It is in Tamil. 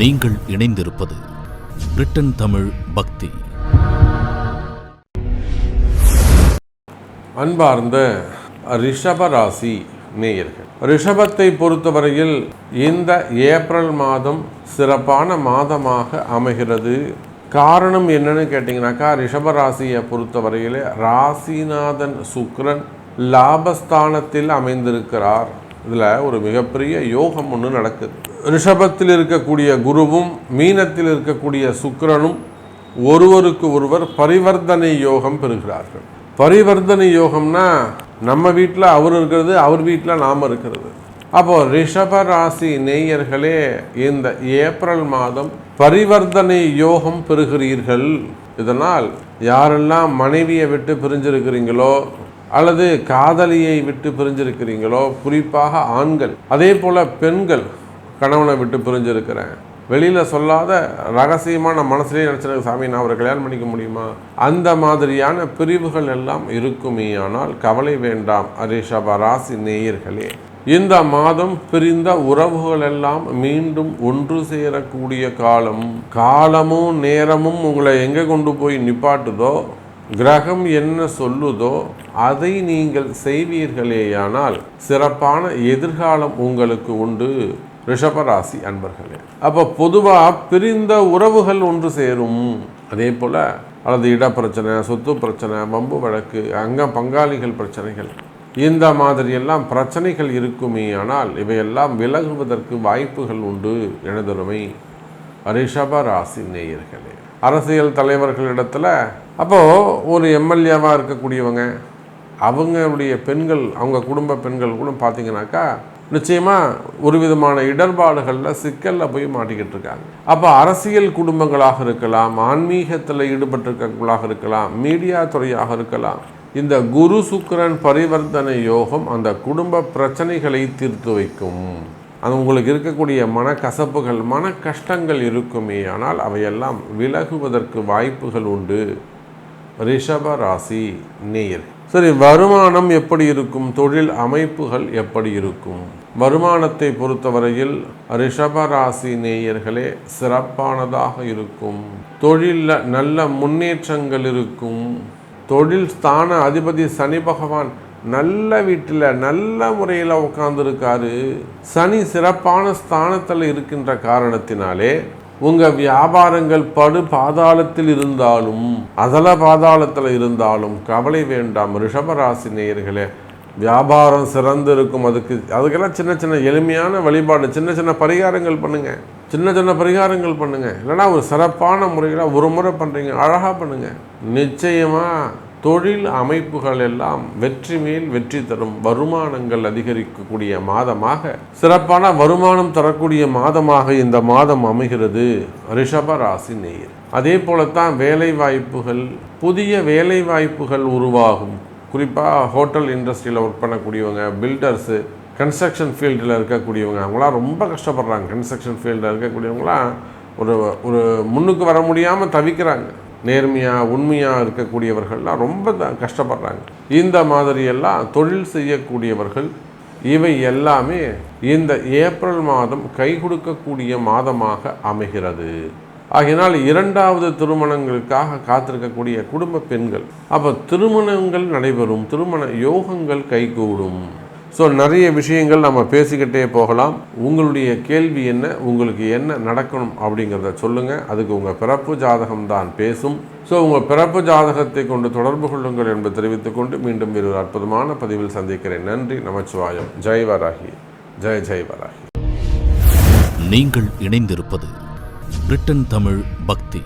நீங்கள் இணைந்திருப்பது பிரிட்டன் தமிழ் பக்தி. அன்பார்ந்த ரிஷப ராசி நேயர்கள் ரிஷபத்தை பொறுத்தவரையில் இந்த ஏப்ரல் மாதம் சிறப்பான மாதமாக அமைகிறது. காரணம் என்னன்னு கேட்டிங்கனாக்கா ரிஷப ராசியை பொறுத்தவரையிலே ராசிநாதன் சுக்ரன் லாபஸ்தானத்தில் அமைந்திருக்கிறார். இதில் ஒரு மிகப்பெரிய யோகம் ஒன்று நடக்குது. ரிஷபத்தில் இருக்கக்கூடிய குருவும் மீனத்தில் இருக்கக்கூடிய சுக்கரனும் ஒருவருக்கு ஒருவர் பரிவர்த்தனை யோகம் பெறுகிறார்கள். பரிவர்த்தனை யோகம்னா நம்ம வீட்டில் அவர் இருக்கிறது அவர் வீட்டில் நாம் இருக்கிறது. அப்போது ரிஷப ராசி நேயர்களே இந்த ஏப்ரல் மாதம் பரிவர்த்தனை யோகம் பெறுகிறீர்கள். இதனால் யாரெல்லாம் மனைவியை விட்டு பிரிஞ்சிருக்கிறீங்களோ அல்லது காதலியை விட்டு பிரிஞ்சிருக்கிறீங்களோ குறிப்பாக ஆண்கள். அதே போல பெண்கள் கணவனை விட்டு பிரிஞ்சிருக்கிறேன். வெளியில் சொல்லாத ரகசியமான மனசுலேயே நினச்சிருக்க சாமி நான் அவரை கல்யாணம் பண்ணிக்க முடியுமா? அந்த மாதிரியான பிரிவுகள் எல்லாம் இருக்குமே ஆனால் கவலை வேண்டாம் ரிஷப ராசி நேயர்களே. இந்த மாதம் பிரிந்த உறவுகள் எல்லாம் மீண்டும் ஒன்று சேரக்கூடிய காலம். காலமும் நேரமும் உங்களை எங்கே கொண்டு போய் நிப்பாட்டுதோ கிரகம் என்ன சொல்லுதோ அதை நீங்கள் செய்வீர்களேயானால் சிறப்பான எதிர்காலம் உங்களுக்கு உண்டு ரிஷபராசி அன்பர்களே. அப்போ பொதுவாக பிரிந்த உறவுகள் ஒன்று சேரும். அதே போல் அல்லது இடப்பிரச்சனை சொத்து பிரச்சனை வம்பு வழக்கு அங்க பங்காளிகள் பிரச்சனைகள் இந்த மாதிரியெல்லாம் பிரச்சனைகள் இருக்குமே ஆனால் இவையெல்லாம் விலகுவதற்கு வாய்ப்புகள் உண்டு எனதொருமை. ரிஷப ராசி நேயர்களே அரசியல் தலைவர்களிடத்தில் அப்போது ஒரு எம்எல்ஏவாக இருக்கக்கூடியவங்க அவங்களுடைய பெண்கள் அவங்க குடும்ப பெண்கள் கூட பார்த்தீங்கன்னாக்கா நிச்சயமாக ஒரு விதமான இடர்பாடுகளில் சிக்கலில் போய் மாட்டிக்கிட்டு இருக்காங்க. அப்போ அரசியல் குடும்பங்களாக இருக்கலாம் ஆன்மீகத்தில் ஈடுபட்டிருக்கவங்களாக இருக்கலாம் மீடியா துறையாக இருக்கலாம் இந்த குரு சுக்கரன் பரிவர்த்தனை யோகம் அந்த குடும்ப பிரச்சனைகளை தீர்த்து வைக்கும். அது உங்களுக்கு இருக்கக்கூடிய மனக்கசப்புகள் மன கஷ்டங்கள் இருக்குமே. ஆனால் அவையெல்லாம் விலகுவதற்கு வாய்ப்புகள் உண்டு. ரிஷப ராசி நேயர். சரி வருமானம் எப்படி இருக்கும்? தொழில் அமைப்புகள் எப்படி இருக்கும்? வருமானத்தை பொறுத்தவரையில் ரிஷபராசி நேயர்களே சிறப்பானதாக இருக்கும். தொழிலில் நல்ல முன்னேற்றங்கள் இருக்கும். தொழில் ஸ்தான அதிபதி சனி பகவான் நல்ல வீட்டில் நல்ல முறையில் உட்காந்துருக்காரு சனி சிறப்பான ஸ்தானத்தில் இருக்கின்ற காரணத்தினாலே உங்கள் வியாபாரங்கள் படு பாதாளத்தில் இருந்தாலும் அதல பாதாளத்தில் இருந்தாலும் கவலை வேண்டாம். ரிஷபராசி நேயர்களே வியாபாரம் சிறந்து இருக்கும் அதுக்கு அதுக்கெல்லாம் சின்ன சின்ன எளிமையான வழிபாடு சின்ன சின்ன பரிகாரங்கள் பண்ணுங்கள் சின்ன சின்ன பரிகாரங்கள் பண்ணுங்கள் இல்லைன்னா ஒரு சிறப்பான முறையில் ஒரு முறை பண்ணுறீங்க அழகாக பண்ணுங்கள் நிச்சயமாக தொழில் அமைப்புகள் எல்லாம் வெற்றி மேல் வெற்றி தரும் வருமானங்கள் அதிகரிக்கக்கூடிய மாதமாக சிறப்பான வருமானம் தரக்கூடிய மாதமாக இந்த மாதம் அமைகிறது ரிஷப ராசி நேயர். அதே போலத்தான் வேலை வாய்ப்புகள் புதிய வேலை வாய்ப்புகள் உருவாகும். குறிப்பாக ஹோட்டல் இண்டஸ்ட்ரியில் ஒர்க் பண்ணக்கூடியவங்க பில்டர்ஸு கன்ஸ்ட்ரக்ஷன் ஃபீல்டில் இருக்கக்கூடியவங்க அவங்களாம் ரொம்ப கஷ்டப்படுறாங்க. கன்ஸ்ட்ரக்ஷன் ஃபீல்டில் இருக்கக்கூடியவங்களாம் ஒரு ஒரு முன்னுக்கு வர முடியாமல் தவிக்கிறாங்க. நேர்மையாக உண்மையாக இருக்கக்கூடியவர்கள்லாம் ரொம்ப கஷ்டப்படுறாங்க. இந்த மாதிரியெல்லாம் தொழில் செய்யக்கூடியவர்கள் இவை எல்லாமே இந்த ஏப்ரல் மாதம் கை கொடுக்கக்கூடிய மாதமாக அமைகிறது. ஆகையினால் இரண்டாவது திருமணங்களுக்காக காத்திருக்கக்கூடிய குடும்ப பெண்கள் அப்போ திருமணங்கள் நடைபெறும் திருமண யோகங்கள் கைகூடும். ஸோ நிறைய விஷயங்கள் நம்ம பேசிக்கிட்டே போகலாம். உங்களுடைய கேள்வி என்ன? உங்களுக்கு என்ன நடக்கணும் அப்படிங்கிறத சொல்லுங்கள் அதுக்கு உங்கள் பிறப்பு ஜாதகம் தான் பேசும். ஸோ உங்கள் பிறப்பு ஜாதகத்தை கொண்டு தொடர்பு கொள்ளுங்கள் என்பதை தெரிவித்துக்கொண்டு மீண்டும் வேறு ஒரு அற்புதமான பதிவில் சந்திக்கிறேன். நன்றி நமச்சிவாயம். ஜெய் வராகி. ஜெய் ஜெய் வராகி. நீங்கள் இணைந்திருப்பது பிரிட்டன் தமிழ் பக்தி.